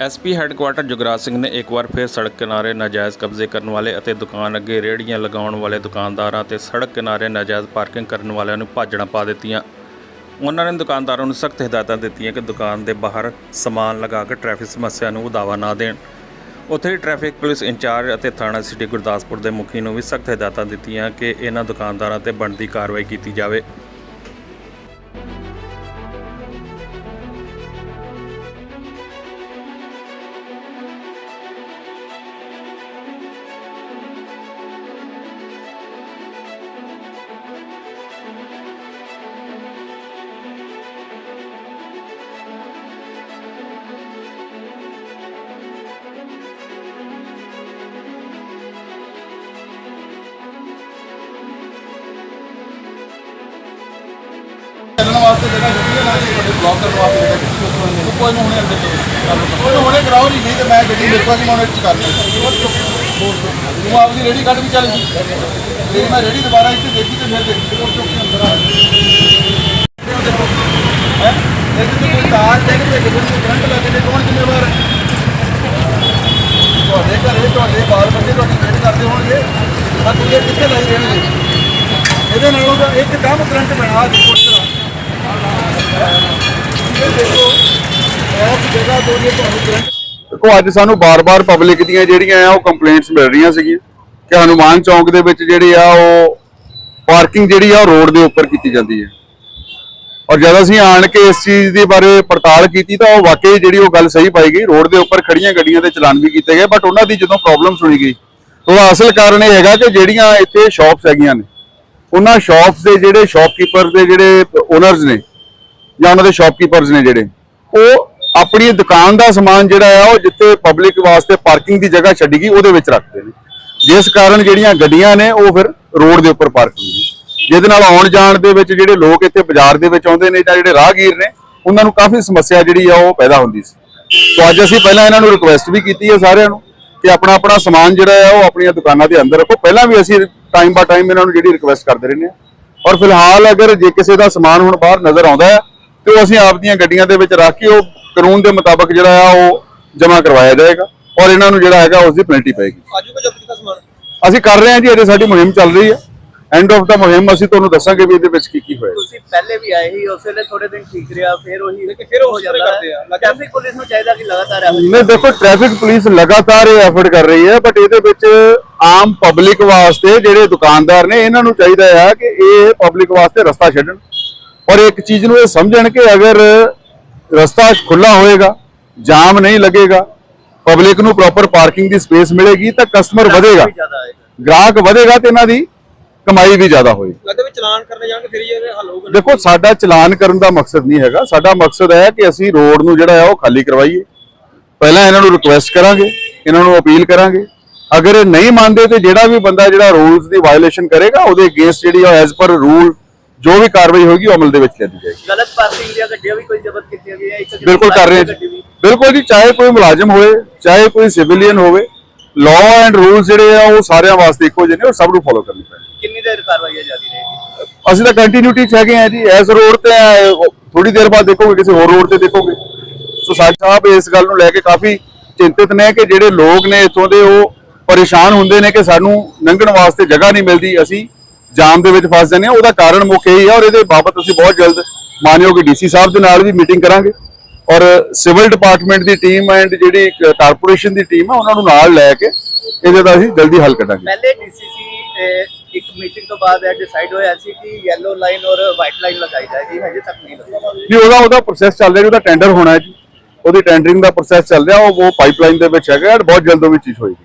SP headquarter Jugraj Singh ਨੇ ਇੱਕ ਵਾਰ ਫਿਰ ਸੜਕ ਕਿਨਾਰੇ ਨਾਜਾਇਜ਼ ਕਬਜ਼ੇ ਕਰਨ ਵਾਲੇ ਅਤੇ ਦੁਕਾਨ ਅੱਗੇ ਰੇਹੜੀਆਂ ਲਗਾਉਣ ਵਾਲੇ ਦੁਕਾਨਦਾਰਾਂ ਤੇ ਸੜਕ ਕਿਨਾਰੇ ਨਾਜਾਇਜ਼ ਪਾਰਕਿੰਗ ਕਰਨ ਵਾਲਿਆਂ ਨੂੰ ਭਾਜੜਾਂ ਪਾ ਦਿੱਤੀਆਂ। ਉਹਨਾਂ ਨੇ ਦੁਕਾਨਦਾਰਾਂ ਨੂੰ ਸਖਤ ਹਦਾਇਤਾਂ ਦਿੱਤੀਆਂ ਕਿ ਦੁਕਾਨ ਦੇ ਬਾਹਰ ਸਮਾਨ ਲਗਾ ਕੇ ਟ੍ਰੈਫਿਕ ਸਮੱਸਿਆ ਨੂੰ ਵਧਾਵਾ ਨਾ ਦੇਣ। ਉੱਥੇ ਹੀ ਟ੍ਰੈਫਿਕ ਪੁਲਿਸ ਇੰਚਾਰਜ ਅਤੇ ਥਾਣਾ ਸਿਟੀ ਗੁਰਦਾਸਪੁਰ ਦੇ ਮੁਖੀ ਨੂੰ ਵੀ ਸਖਤ ਹਦਾਇਤਾਂ ਦਿੱਤੀਆਂ ਕਿ ਇਹਨਾਂ ਦੁਕਾਨਦਾਰਾਂ ਤੇ ਬਣਦੀ ਕਾਰਵਾਈ ਕੀਤੀ ਜਾਵੇ। ਵਾਸਤੇ ਜਗ੍ਹਾ ਛੁੱਟੀ ਹੈ ਨਾ ਜੀ ਤੁਹਾਡੇ ਬਲੌਕ ਕਰਨ ਵਾਸਤੇ ਜਗ੍ਹਾ ਛੁੱਟੀ ਹੈ। ਕੋਈ ਨੂੰ ਹੁਣੇ ਅੰਦਰ ਕੋਈ ਨੂੰ ਹੁਣੇ ਕਰਾਓ ਨਹੀਂ ਨਹੀਂ ਤੇ ਮੈਂ ਗੱਡੀ ਮੇਰੇ ਕੋਲ ਨਹੀਂ ਮੈਂ ਉਹਨੇ ਚ ਤੂੰ ਆਪਦੀ ਰੇੜੀ ਕੱਢ ਵੀ ਚੱਲ ਜੀ। ਜੇ ਮੈਂ ਰੇੜੀ ਦੁਬਾਰਾ ਇੱਥੇ ਦੇਖੀ ਤੇ ਫਿਰ ਦੇਖੀ। ਉਹ ਚੁੱਕ ਕੇ ਅੰਦਰ ਆ ਹੈ? ਇਹ ਤੇ ਕੋਈ ਤਾਰ ਦੇ ਕੇ ਗੱਡੀ ਕਰੰਟ ਲੱਗ ਜੇ ਕੌਣ ਜ਼ਿੰਮੇਵਾਰ। ਹੈ ਤੁਹਾਡੇ ਘਰੇ, ਤੁਹਾਡੇ ਬਾਲ ਬੱਚੇ ਤੁਹਾਡੀ ਵੇਟ ਕਰਦੇ ਹੋਣਗੇ। ਆ ਤੁਸੀਂ ਕਿੱਥੇ ਲਾਈ ਰਹਿਣਗੇ? ਇਹਦੇ ਨਾਲੋਂ ਤਾਂ ਇੱਕ ਕੰਮ ਕਰੰਟ ਬਣਾ ਦੇਖੋ ਇਸ ਦੇਖੋ, ਅੱਜ ਸਾਨੂੰ ਬਾਰ-ਬਾਰ ਪਬਲਿਕ ਦੀਆਂ ਜਿਹੜੀਆਂ ਆ, ਉਹ ਕੰਪਲੇਂਟਸ ਮਿਲ ਰਹੀਆਂ ਸੀਗੀਆਂ ਕਿ ਹਨੂਮਾਨ ਚੌਂਕ ਦੇ ਵਿੱਚ ਜਿਹੜੀ ਆ, ਉਹ ਪਾਰਕਿੰਗ ਜਿਹੜੀ ਆ, ਉਹ ਰੋਡ ਦੇ ਉੱਪਰ ਕੀਤੀ ਜਾਂਦੀ ਹੈ। ਔਰ ਜਦ ਅਸੀਂ ਆਣ ਕੇ ਇਸ ਚੀਜ਼ ਦੇ ਬਾਰੇ ਪੜਤਾਲ ਕੀਤੀ, ਤਾਂ ਉਹ ਵਾਕਈ ਜਿਹੜੀ ਉਹ ਗੱਲ ਸਹੀ ਪਾਈ ਗਈ। ਰੋਡ ਦੇ ਉੱਪਰ ਖੜੀਆਂ ਗੱਡੀਆਂ ਦੇ ਚਲਾਨ ਵੀ ਕੀਤੇ ਗਏ ਬਟ ਉਹਨਾਂ ਦੀ ਜਦੋਂ ਪ੍ਰੋਬਲਮ ਸੁਣੀ ਗਈ ਉਹਦਾ ਅਸਲ ਕਾਰਨ ਇਹ ਹੈਗਾ ਕਿ ਜਿਹੜੀਆਂ ਇੱਥੇ ਸ਼ਾਪਸ ਹੈਗੀਆਂ ਨੇ, ਉਹਨਾਂ ਸ਼ਾਪਸ ਦੇ ਜਿਹੜੇ ਸ਼ਾਪਕੀਪਰ ਦੇ ਜਿਹੜੇ ਓਨਰਸ ਨੇ ਜਾਂ ਉਹਨਾਂ ਦੇ ਸ਼ਾਪਕੀਪਰਸ ਨੇ ਜਿਹੜੇ, ਉਹ ਆਪਣੀ ਦੁਕਾਨ ਦਾ ਸਮਾਨ ਜਿਹੜਾ ਆ, ਉਹ ਜਿੱਥੇ ਪਬਲਿਕ ਵਾਸਤੇ ਪਾਰਕਿੰਗ ਦੀ ਜਗ੍ਹਾ ਛੱਡੀ ਗਈ ਉਹਦੇ ਵਿੱਚ ਰੱਖਦੇ ਨੇ। ਜਿਸ ਕਾਰਨ ਜਿਹੜੀਆਂ ਗੱਡੀਆਂ ਨੇ, ਉਹ ਫਿਰ ਰੋਡ ਦੇ ਉੱਪਰ ਪਾਰਕ ਹੁੰਦੀਆਂ। ਜਿਹਦੇ ਨਾਲ ਆਉਣ ਜਾਣ ਦੇ ਵਿੱਚ ਜਿਹੜੇ ਲੋਕ ਇੱਥੇ ਬਾਜ਼ਾਰ ਦੇ ਵਿੱਚ ਆਉਂਦੇ ਨੇ ਜਾਂ ਜਿਹੜੇ ਰਾਹਗੀਰ ਨੇ, ਉਹਨਾਂ ਨੂੰ ਕਾਫੀ ਸਮੱਸਿਆ ਜਿਹੜੀ ਆ, ਉਹ ਪੈਦਾ ਹੁੰਦੀ ਸੀ। ਸੋ ਅੱਜ ਅਸੀਂ ਪਹਿਲਾਂ ਇਹਨਾਂ ਨੂੰ ਰਿਕੁਐਸਟ ਵੀ ਕੀਤੀ ਹੈ ਸਾਰਿਆਂ ਨੂੰ ਕਿ ਆਪਣਾ ਆਪਣਾ ਸਮਾਨ ਜਿਹੜਾ ਹੈ ਉਹ ਆਪਣੀਆਂ ਦੁਕਾਨਾਂ ਦੇ ਅੰਦਰ ਰੱਖੋ। ਪਹਿਲਾਂ ਵੀ ਅਸੀਂ ਟਾਈਮ ਬਾ ਟਾਈਮ ਇਹਨਾਂ ਨੂੰ ਜਿਹੜੀ ਰਿਕੁਐਸਟ ਕਰਦੇ ਰਹਿੰਦੇ ਹਾਂ ਔਰ ਫਿਲਹਾਲ ਅਗਰ ਜੇ ਕਿਸੇ ਦਾ ਸਮਾਨ ਹੁਣ ਬਾਹਰ ਨਜ਼ਰ ਆਉਂਦਾ ਹੈ ਤੇ ਉਹ ਅਸੀਂ ਆਪਦੀਆਂ ਗੱਡੀਆਂ ਦੇ ਵਿੱਚ ਰੱਖ ਕੇ ਉਹ ਕਾਨੂੰਨ ਦੇ ਮੁਤਾਬਕ ਜਿਹੜਾ ਆ ਉਹ ਜਮ੍ਹਾਂ ਕਰਵਾਇਆ ਜਾਏਗਾ ਔਰ ਇਹਨਾਂ ਨੂੰ ਜਿਹੜਾ ਹੈਗਾ ਉਸ ਦੀ ਪੈਨਲਟੀ ਪਏਗੀ। ਆਜੂ ਕੋ ਜਬਤ ਕੀਤਾ ਸਮਾਨ? ਅਸੀਂ ਕਰ ਰਹੇ ਹਾਂ ਜੀ ਅਜੇ ਸਾਡੀ ਮੁਹਿੰਮ ਚੱਲ ਰਹੀ ਹੈ। ਐਂਡ ਆਫ ਦਾ ਮੁਹਿੰਮ ਅਸੀਂ ਤੁਹਾਨੂੰ ਦੱਸਾਂਗੇ ਵੀ ਇਹਦੇ ਵਿੱਚ ਕੀ ਕੀ ਹੋਇਆ। ਤੁਸੀਂ ਪਹਿਲੇ ਵੀ ਆਏ ਸੀ ਉਸ ਵੇਲੇ ਥੋੜੇ ਦਿਨ ਠੀਕ ਰਿਹਾ ਫਿਰ ਉਹੀ ਲੇਕਿਨ ਫਿਰ ਉਹ ਹੋ ਜਾਂਦਾ ਕਰਦੇ ਆ। ਟ੍ਰੈਫਿਕ ਪੁਲਿਸ ਨੂੰ ਚਾਹੀਦਾ ਕਿ ਲਗਾਤਾਰ ਜਿਹੀ ਨਹੀਂ ਦੇਖੋ ਟ੍ਰੈਫਿਕ ਪੁਲਿਸ ਲਗਾਤਾਰ ਇਹ ਐਫਰਟ ਕਰ ਰਹੀ ਹੈ ਬਟ ਇਹਦੇ ਵਿੱਚ ਆਮ ਪਬਲਿਕ ਵਾਸਤੇ ਜਿਹੜੇ ਦੁਕਾਨਦਾਰ ਨੇ ਇਹਨਾਂ ਨੂੰ ਚਾਹੀਦਾ ਹੈ ਕਿ ਇਹ ਪਬਲਿਕ ਵਾਸਤੇ ਰਸਤਾ ਛੱਡਣ। ਔਰ ਇੱਕ ਚੀਜ਼ ਨੂੰ ਇਹ ਸਮਝਣ ਕਿ ਅਗਰ ਰਸਤਾ ਖੁੱਲਾ ਹੋਏਗਾ ਜਾਮ ਨਹੀਂ ਲੱਗੇਗਾ ਪਬਲਿਕ ਨੂੰ ਪ੍ਰੋਪਰ ਪਾਰਕਿੰਗ ਦੀ ਸਪੇਸ ਮਿਲੇਗੀ ਤਾਂ ਕਸਟਮਰ ਵਧੇਗਾ। ਗ੍ਰਾਹਕ ਵਧੇਗਾ ਤੇ ਇਹਨਾਂ ਦੀ ਕਮਾਈ ਵੀ ਜ਼ਿਆਦਾ ਹੋਏਗੀ। ਲੱਗਦਾ ਵੀ ਚਲਾਨ ਕਰਨੇ ਜਾਣਗੇ ਫਿਰ ਹੀ ਇਹਦੇ ਹੱਲ ਹੋਊਗਾ ਦੇਖੋ ਸਾਡਾ ਚਲਾਨ ਕਰਨ ਦਾ ਮਕਸਦ ਨਹੀਂ ਹੈਗਾ। ਸਾਡਾ ਮਕਸਦ ਹੈ ਕਿ ਅਸੀਂ ਰੋਡ ਨੂੰ ਜਿਹੜਾ ਹੈ ਉਹ ਖਾਲੀ ਕਰਵਾਈਏ। ਪਹਿਲਾਂ ਇਹਨਾਂ ਨੂੰ ਰਿਕੁਐਸਟ ਕਰਾਂਗੇ ਇਹਨਾਂ ਨੂੰ ਅਪੀਲ ਕਰਾਂਗੇ। ਅਗਰ ਇਹ ਨਹੀਂ ਮੰਨਦੇ ਤੇ ਜਿਹੜਾ ਵੀ ਬੰਦਾ ਜਿਹੜਾ ਰੂਲਸ ਦੀ ਵਾਇਓਲੇਸ਼ਨ ਕਰੇਗਾ ਉਹਦੇ ਅਗੇਂਸਟ ਜਿਹੜੀ ਆ ਐਜ਼ ਪਰ ਰੂਲ ਜੋ ਵੀ ਕਾਰਵਾਈ ਹੋਏਗੀ ਉਹ ਅਮਲ ਦੇ ਵਿੱਚ ਲਿਆਂਦੀ ਜਾਏਗੀ। ਗਲਤ ਪਾਰਕਿੰਗ ਦੀਆਂ ਗੱਡੀਆਂ ਵੀ ਕੋਈ ਜ਼ਬਤ ਕੀਤੀਆਂ ਗਈਆਂ ਇੱਕ ਬਿਲਕੁਲ ਕਰ ਰਹੇ। ਬਿਲਕੁਲ ਜੀ ਚਾਹੇ ਕੋਈ ਮੁਲਾਜ਼ਮ ਹੋਵੇ ਚਾਹੇ ਕੋਈ ਸਿਵਿਲੀਅਨ ਹੋਵੇ ਲਾਅ ਐਂਡ ਰੂਲਸ ਜਿਹੜੇ ਆ ਉਹ ਸਾਰਿਆਂ ਵਾਸਤੇ ਇੱਕੋ ਜਿਹੇ ਨੇ ਉਹ ਸਭ ਨੂੰ ਫੋਲੋ ਕਰਨੇ ਪੈਣੇ। ਕਿੰਨੀ ਦੇਰ ਕਾਰਵਾਈ ਜਾਰੀ ਰਹੇਗੀ? ਅਸੀਂ ਤਾਂ ਕੰਟੀਨਿਊਟੀ ਚ ਹੈਗੇ ਆ ਜੀ ਐਸ ਰੋਡ ਤੇ ਥੋੜੀ ਦੇਰ ਬਾਅਦ ਦੇਖੋਗੇ ਕਿਸੇ ਹੋਰ ਰੋਡ ਤੇ ਦੇਖੋਗੇ। ਸੋ ਸਾਜ ਸਾਹਿਬ ਇਸ ਗੱਲ ਨੂੰ ਲੈ ਕੇ ਕਾਫੀ ਚਿੰਤਿਤ ਨੇ ਕਿ ਜਿਹੜੇ ਲੋਕ ਨੇ ਇੱਥੋਂ ਦੇ ਉਹ ਪਰੇਸ਼ਾਨ ਹੁੰਦੇ ਨੇ ਕਿ ਸਾਨੂੰ ਲੰਘਣ ਵਾਸਤੇ ਜਗ੍ਹਾ ਨਹੀਂ ਮਿਲਦੀ। ਅਸੀਂ ਜਾਮ ਦੇ ਵਿੱਚ ਫਸ ਜਾਂਦੇ ਹਾਂ। ਉਹਦਾ ਕਾਰਨ ਮੁੱਖ ਇਹੀ ਹੈ ਔਰ ਇਹਦੇ ਬਾਬਤ ਅਸੀਂ ਬਹੁਤ ਜਲਦ ਮਾਨਯੋਗ ਡੀਸੀ ਸਾਹਿਬ ਦੇ ਨਾਲ ਵੀ ਮੀਟਿੰਗ ਕਰਾਂਗੇ। ਔਰ ਸਿਵਲ ਡਿਪਾਰਟਮੈਂਟ ਦੀ ਟੀਮ ਐਂਡ ਜਿਹੜੀ ਕਾਰਪੋਰੇਸ਼ਨ ਦੀ ਟੀਮ ਹੈ ਉਹਨਾਂ ਨੂੰ ਨਾਲ ਲੈ ਕੇ ਇਹਦੇ ਦਾ ਅਸੀਂ ਜਲਦੀ ਹੱਲ ਕੱਢਾਂਗੇ ਪਹਿਲੇ ਡੀਸੀਸੀ ਇੱਕ ਮੀਟਿੰਗ ਤੋਂ ਬਾਅਦ ਇਹ ਡਿਸਾਈਡ ਹੋਇਆ ਸੀ ਕਿ ਯੈਲੋ ਲਾਈਨ ਔਰ ਵਾਈਟ ਲਾਈਨ ਲਗਾਈ ਜਾਏਗੀ ਹਜੇ ਤੱਕ ਨਹੀਂ ਲਗਾਈ। ਨਹੀਂ ਉਹਦਾ ਉਹਦਾ ਪ੍ਰੋਸੈਸ ਚੱਲ ਰਿਹਾ ਜੀ ਉਹਦਾ ਟੈਂਡਰ ਹੋਣਾ ਹੈ ਜੀ। ਉਹਦੀ ਟੈਂਡਰਿੰਗ ਦਾ ਪ੍ਰੋਸੈਸ ਚੱਲ ਰਿਹਾ ਉਹ ਉਹ ਪਾਈਪਲਾਈਨ ਦੇ ਵਿੱਚ ਹੈਗਾ ਔਰ ਬਹੁਤ ਜਲਦ ਉਹ ਵੀ ਚੀਜ਼ ਹੋਏਗੀ।